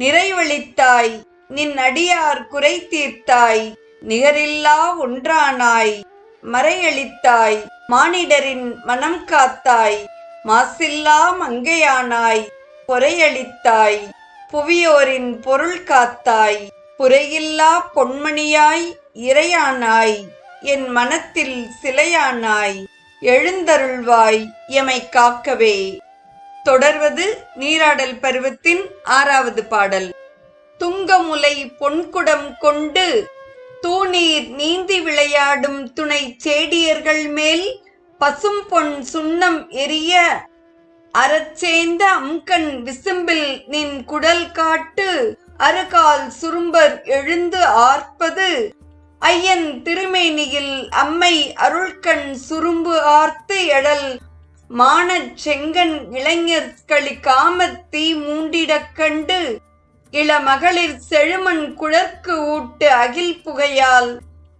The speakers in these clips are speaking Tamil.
நிறைவழித்தாய் நின் அடியார் குறை தீர்த்தாய். நிகரில்லா ஒன்றானாய். மறையளித்தாய். மானிடரின் மனம் காத்தாய். மாசில்லா மங்கையானாய். பொறையளித்தாய். புவியோரின் பொருள் காத்தாய். புறையில்லா பொன்மணியாய் இறையானாய். என் மனத்தில் சிலையானாய். எழுந்தருள்வாய் எமை காக்கவே. தொடர்வது நீராடல் பருவத்தின் ஆறாவது பாடல். துங்கமுலை பொன்குடம் கொண்டு தூணீர் நீந்தி விளையாடும் துணை சேடியர்கள் மேல் பசும் பொன் சுண்ணம் எரிய அறச்சேந்த அம்கண் விசும்பில் நின் குடல் காட்டு அருகால் சுரும்பர் எழுந்து ஆர்ப்பது ஐயன் திருமேனியில் அம்மை அருள்கண் சுரும்பு ஆர்த்து எழல் மானச் செங்கன் இளைஞர்களி காமத் மூண்டிடக் கண்டு இளமகளிர் செழுமன் குழற்கு ஊட்டு அகில் புகையால்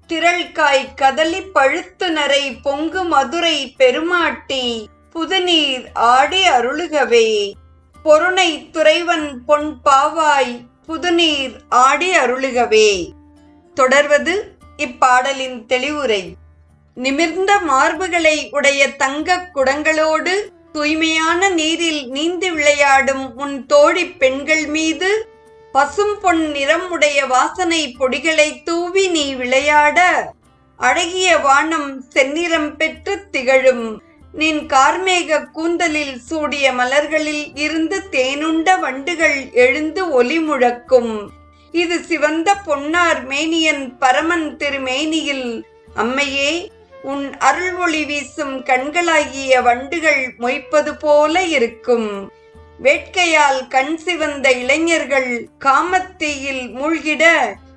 திரள்காய் கதலி பழுத்து நரை பொங்கு மதுரை பெருமாட்டி புதுநீர் ஆடி அருளுகவே. பொருணை துறைவன் பொன் பாவாய் புதுநீர் ஆடி அருளுகவே. தொடர்வது இப்பாடலின் தெளிவுரை. நிமிர்ந்த மார்புகளை உடைய தங்க குடங்களோடு தூய்மையான நீரில் நீந்தி விளையாடும் உன் தோழி பெண்கள் மீது பசும் பொன் நிறம் உடைய வாசனை பொடிகளை தூவி நீ விளையாட அழகிய வானம் செந்நிறம் பெற்று திகழும். நின் கார்மேக கூந்தலில் சூடிய மலர்களில் இருந்து தேனுண்ட வண்டுகள் எழுந்து ஒலி முழக்கும். இது சிவந்த பொன்னார் மேனியன் பரமன் திருமேனியில். அம்மையே உன் அருள் ஒளி வீசும் கண்களாகிய வண்டுகள் மொய்ப்பது போல இருக்கும். வேட்கையால் கண் சிவந்த இளைஞர்கள் காமத்தீயில் மூழ்கிட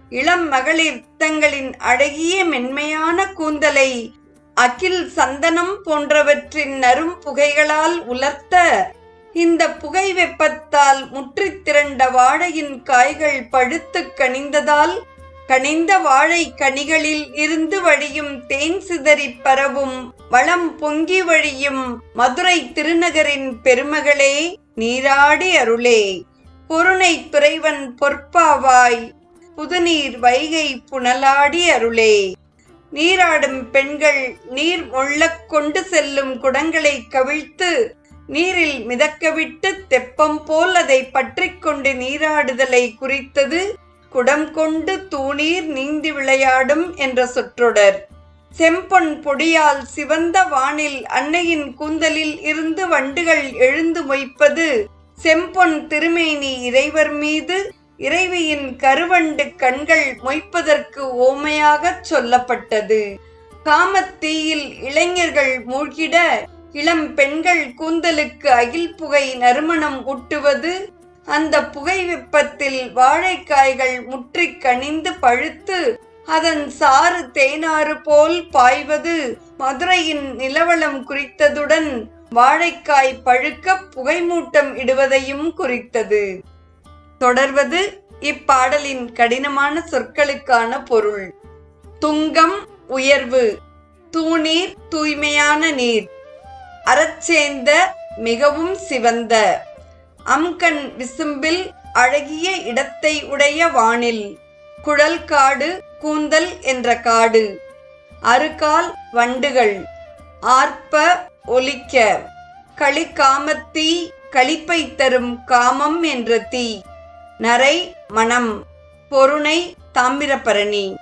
இளம் மகளிர் தங்களின் அழகிய மென்மையான கூந்தலை அகில் சந்தனம் போன்றவற்றின் நரும் புகைகளால் உலர்த்த இந்த புகை வெப்பத்தால் முற்றித் திரண்ட வாழையின் காய்கள் பழுத்து கனிந்ததால் கனிந்த வாழை கனிகளில் இருந்து வழியும் தேன் சிதறி பரவும் வளம் பொங்கி வழியும் மதுரை திருநகரின் பெருமகளே நீராடி அருளே. பொருணை துறைவன் பொற்பாவாய் புதுநீர் வைகை புனலாடி அருளே. நீராடும் பெண்கள் நீர் மொள்ளக் கொண்டு செல்லும் குடங்களை கவிழ்த்து நீரில் மிதக்கவிட்டு தெப்பம் போல் அதை பற்றிக்கொண்டு நீராடுதலை குறித்தது குடம் கொண்டு தூணீர் நீந்தி விளையாடும் என்ற சொற்றொடர். செம்பொன் பொடியால் சிவந்த வானில் அன்னையின் கூந்தலில் இருந்து வண்டுகள் எழுந்து மொய்ப்பது செம்பொன் திருமேனி இறைவர் மீது இறைவியின் கருவண்டு கண்கள் மொய்ப்பதற்கு ஓமையாகச் சொல்லப்பட்டது. காமத்தீயில் இளைஞர்கள் மூழ்கிட இளம் பெண்கள் கூந்தலுக்கு அகில் புகை நறுமணம் ஊட்டுவது அந்த புகை வெப்பத்தில் வாழைக்காய்கள் முற்றி கனிந்து பழுத்து அதன் சாறு தேனாறு போல் பாய்வது. மதுரையின் நிலவளம் குறித்ததுடன் வாழைக்காய் பழுக்க புகைமூட்டம் இடுவதையும் குறித்தது. தொடர்வது இப்பாடலின் கடினமான சொற்களுக்கான பொருள். துங்கம் உயர்வு. தூணீர் தூய்மையான நீர். அறச்சேர்ந்த மிகவும் சிவந்த. அம்கண் விசும்பில் அழகிய இடத்தை உடைய வானில் குழல் காடு கூந்தல் என்ற காடு அருகால் வண்டுகள் ஆர்ப்ப ஒலிக்க களிக்காமத்தீ களிப்பை தரும் காமம் என்ற தீ நரை மணம் பொருணை தாமிரபரணி.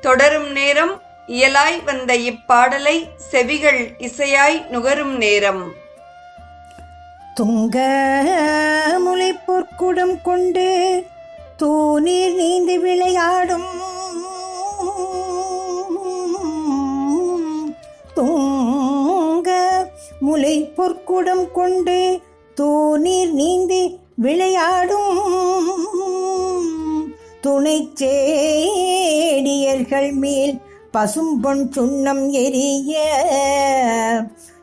தொடரும் நேரம் இயலாய் வந்த இப்பாடலை செவிகள் இசையாய் நுகரும் நேரம். துங்க முளைப்பொற்குடம் கொண்டு தூணீர் நீந்தி விளையாடும். துங்க முலை பொற்குடம் கொண்டு தூணீர் நீந்தி விளையாடும். துணைச்சேடியர்கள் மேல் பசும்பொன் சுண்ணம் எரிய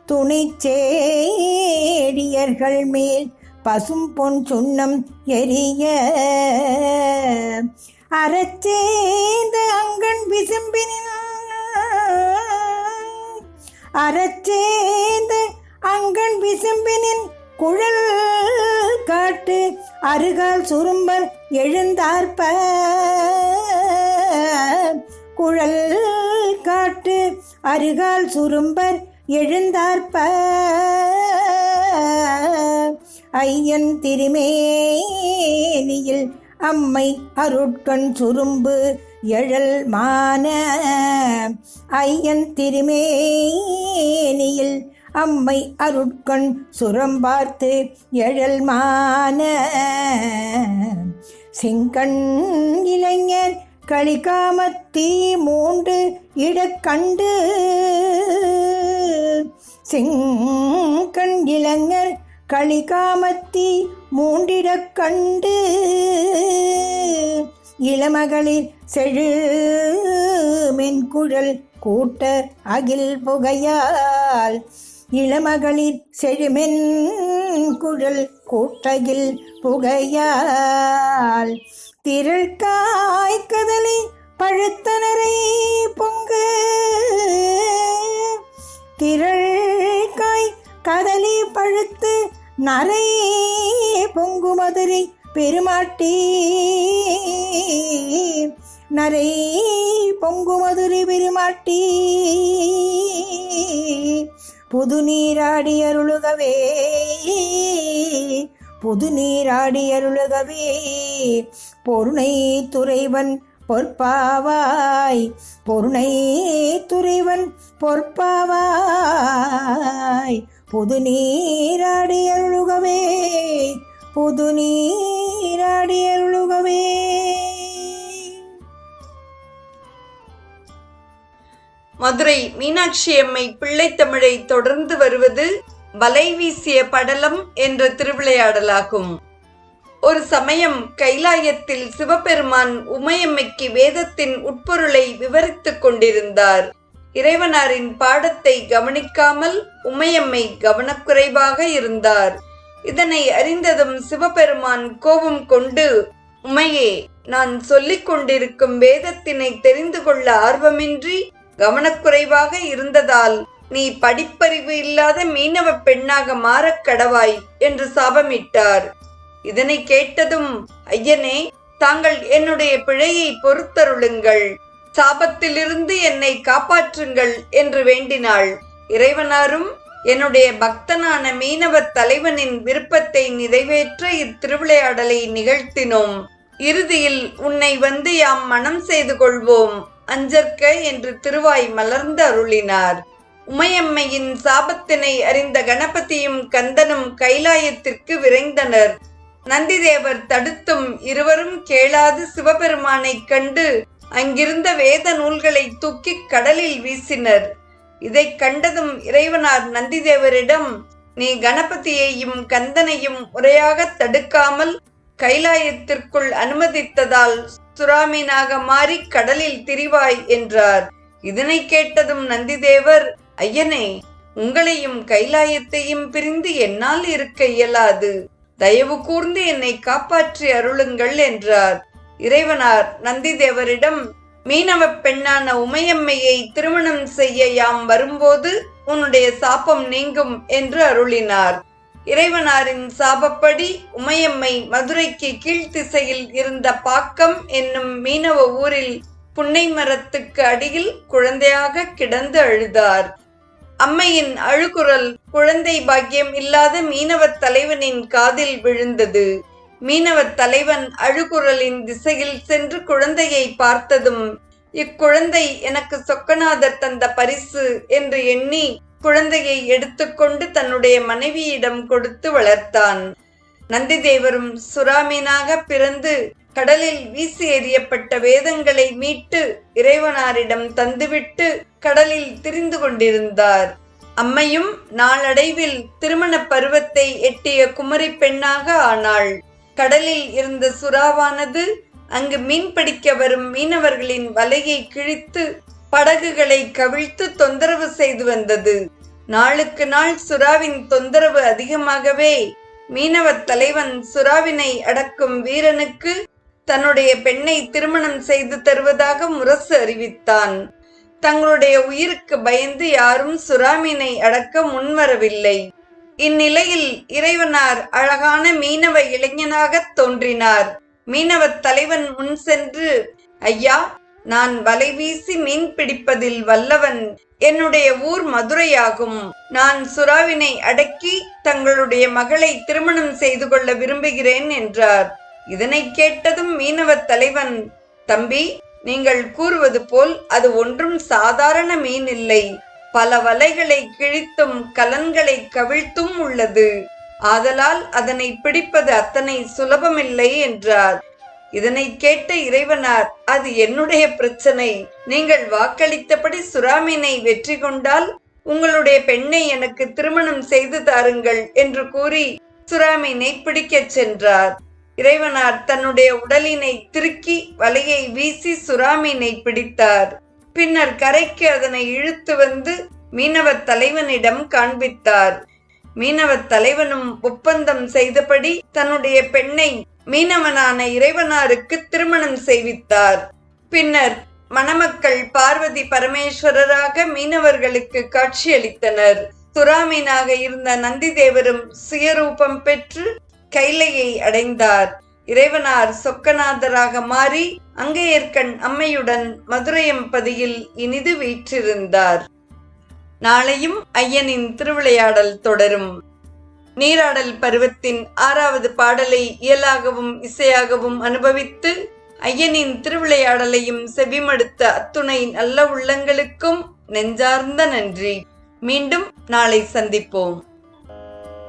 துணை சேடியர்கள் மேல் பசும்பொன் சுண்ணம் எரிய. அறச்சேந்த அங்கன் விசும்பினின் அறச்சேந்த அங்கன் விசும்பினின் குழல் காட்டு அருகால் சுரும்பன் எழுந்தார்ப்ப குழல் காட்டு அருகால் சுரும்பர் எழுந்தார்ப்ப ஐயன் திருமேனியில் அம்மை அருட்கண் சுரும்பு எழல் மான. ஐயன் திருமேனியில் அம்மை அருட்கண் சுரம்பார்த்து எழல் மான. செங்கண் இளைஞர் களிகாமத்தீ மூண்டு இடக்கண்டு செங்கண் இளைஞர் களிகாமத்தி மூண்டிடக் கண்டு இளமகளிர் செழு மென்குழல் கூட்ட அகில் புகையால் இளமகளிர் செழுமென் குழல் கூட்டகில் புகையால் திரள் காய்கதலை பழுத்தனரை பொங்கு திரள்காய் கதலி பழுத்து நரை பொங்கு மதுரை பெருமாட்டி. நரை பொங்கு மதுரை பெருமாட்டி. புது நீராடி அருளுகவே. புது நீராடி அருளுகவே. பொருணை துறைவன் பொற்பாவாய் பொருணை துறைவன் பொற்பாவாய் புது நீராடி அருளுகவே புது நீராடி அருளுகவே மதுரை மீனாட்சி அம்மை பிள்ளைத்தமிழை தொடர்ந்து வருவது வலை வீசிய படலம் என்ற திருவிளையாடலாகும். ஒரு சமயம் கைலாயத்தில் சிவபெருமான் உமையம்மைக்கு வேதத்தின் உட்பொருளை விவரித்துக் கொண்டிருந்தார். இறைவனாரின் பாடத்தை கவனிக்காமல் உமையம்மை கவனக்குறைவாக இருந்தார். இதனை அறிந்ததும் சிவபெருமான் கோபம் கொண்டு உமையே நான் சொல்லிக் கொண்டிருக்கும் வேதத்தினை தெரிந்து கொள்ள ஆர்வமின்றி கவனக்குறைவாக இருந்ததால் நீ படிப்பறிவு இல்லாத மீனவ பெண்ணாக மாறக் கடவாய் என்று சாபமிட்டார். இதனை கேட்டதும் ஐயனே தாங்கள் என்னுடைய பிழையை பொறுத்தருளுங்கள். சாபத்திலிருந்து என்னை காப்பாற்றுங்கள் என்று வேண்டினாள். இறைவனாரும் என்னுடைய பக்தனான மீனவ தலைவனின் விருப்பத்தை நிறைவேற்ற இத்திருவிளையாடலை நிகழ்த்தினோம். இறுதியில் உன்னை வந்து யாம் மனம் செய்து கொள்வோம். அஞ்சற்க என்று திருவாய் மலர்ந்து அருளினார். உமையம்மையின் சாபத்தினை அறிந்த கணபதியும் கந்தனும் கைலாயத்திற்கு விரைந்தனர். நந்திதேவர் தடுத்தும் இருவரும் கேளாது சிவபெருமானைக் கண்டு அங்கிருந்த வேத நூல்களை தூக்கி கடலில் வீசினர். இதைக் கண்டதும் இறைவனார் நந்திதேவரிடம் நீ கணபதியையும் கந்தனையும் முறையாக தடுக்காமல் கைலாயத்திற்குள் அனுமதித்ததால் சுறாமீனாக மாறி கடலில் திரிவாய் என்றார். இதனை கேட்டதும் நந்திதேவர் ஐயனே உங்களையும் கைலாயத்தையும் பிரிந்து என்னால் இருக்க இயலாது. தயவு கூர்ந்து என்னை காப்பாற்றி அருளுங்கள் என்றார். இறைவனார் நந்திதேவரிடம் மீனவ பெண்ணான உமையம்மையை திருமணம் செய்ய யாம் வரும்போது உன்னுடைய சாபம் நீங்கும் என்று அருளினார். இறைவனாரின் சாபப்படி உமையம்மை மதுரைக்கு கீழ்த்திசையில் இருந்த பாக்கம் என்னும் மீனவ ஊரில் புன்னை மரத்துக்கு அடியில் குழந்தையாக கிடந்து அழுதார். அம்மையின் அழுகுரல் குழந்தை பாக்கியம் இல்லாத மீனவத் தலைவனின் காதில் விழுந்தது. மீனவத் தலைவன் அழுகுரலின் திசையில் சென்று குழந்தையை பார்த்ததும் இக்குழந்தை எனக்கு சொக்கநாதர் தந்த பரிசு என்று எண்ணி குழந்தையை எடுத்துக்கொண்டு தன்னுடைய மனைவியிடம் கொடுத்து வளர்த்தான். நந்திதேவரும் சுறாமீனாக பிறந்து கடலில் வீசி எறியப்பட்ட வேதங்களை மீட்டு இறைவனாரிடம் தந்துவிட்டு கடலில் திரிந்து கொண்டிருந்தார். அம்மையும் நாளடைவில் திருமண பருவத்தை எட்டிய குமரி பெண்ணாக ஆனாள். கடலில் இருந்த சுறாவானது அங்கு மீன் பிடிக்க வரும் மீனவர்களின் வலையை கிழித்து படகுகளை கவிழ்த்து தொந்தரவு செய்து வந்தது. நாளுக்கு நாள் சுறாவின் தொந்தரவு அதிகமாகவே மீனவத் தலைவன் சுறாவினை அடக்கும் வீரனுக்கு தன்னுடைய பெண்ணை திருமணம் செய்து தருவதாக முரசு அறிவித்தான். தங்களுடைய உயிருக்கு பயந்து யாரும் சுறாமீனை அடக்க முன்வரவில்லை. இந்நிலையில் இறைவனார் அழகான மீனவ இளைஞனாகத் தோன்றினார். மீனவத் தலைவன் முன் சென்று ஐயா நான் வலை வீசி மீன் பிடிப்பதில் வல்லவன். என்னுடைய ஊர் மதுரையாகும். நான் சுறாவினை அடக்கி தங்களுடைய மகளை திருமணம் செய்து கொள்ள விரும்புகிறேன் என்றார். இதனை கேட்டதும் மீனவத் தலைவன் தம்பி நீங்கள் கூறுவது போல் அது ஒன்றும் சாதாரண மீன் இல்லை பல வலைகளை கிழித்தும் கலன்களை கவிழ்த்தும் உள்ளது. ஆதலால் அதனை பிடிப்பது அத்தனை சுலபமில்லை என்றார். இதனை கேட்ட இறைவனார் அது என்னுடைய பிரச்சனை. நீங்கள் வாக்களித்தபடி சுறாமீனை வெற்றி கொண்டால் உங்களுடைய பெண்ணை எனக்கு திருமணம் செய்து தாருங்கள் என்று கூறி சுறாமீனை பிடிக்கச் சென்றார். இறைவனார் தன்னுடைய உடலினை திருக்கி வலையை வீசி சுறாமீனை பிடித்தார். பின்னர் கரைக்கு அதனை இழுத்து வந்து மீனவத் தலைவனிடம் காண்பித்தார். மீனவ தலைவனும் ஒப்பந்தம் செய்தபடி தன்னுடைய பெண்ணை மீனவனான இறைவனாருக்கு திருமணம் செய்வித்தார். பின்னர் மணமக்கள் பார்வதி பரமேஸ்வரராக மீனவர்களுக்கு காட்சியளித்தனர். சுறாமீனாக இருந்த நந்திதேவரும் சுயரூபம் பெற்று கைலையை அடைந்தார். இறைவனார் சொக்கநாதராக மாறி அங்கையர்கண் அம்மையுடன் மதுரையம்பதியில் இனிது வீற்றிருந்தார். நாளையும் ஐயனின் திருவிளையாடல் தொடரும். நீராடல் பருவத்தின் ஆறாவது பாடலை இயலாகவும் இசையாகவும் அனுபவித்து ஐயனின் திருவிளையாடலையும் செவிமடுத்த அத்துணை நல்ல உள்ளங்களுக்கும் நெஞ்சார்ந்த நன்றி. மீண்டும் நாளை சந்திப்போம்.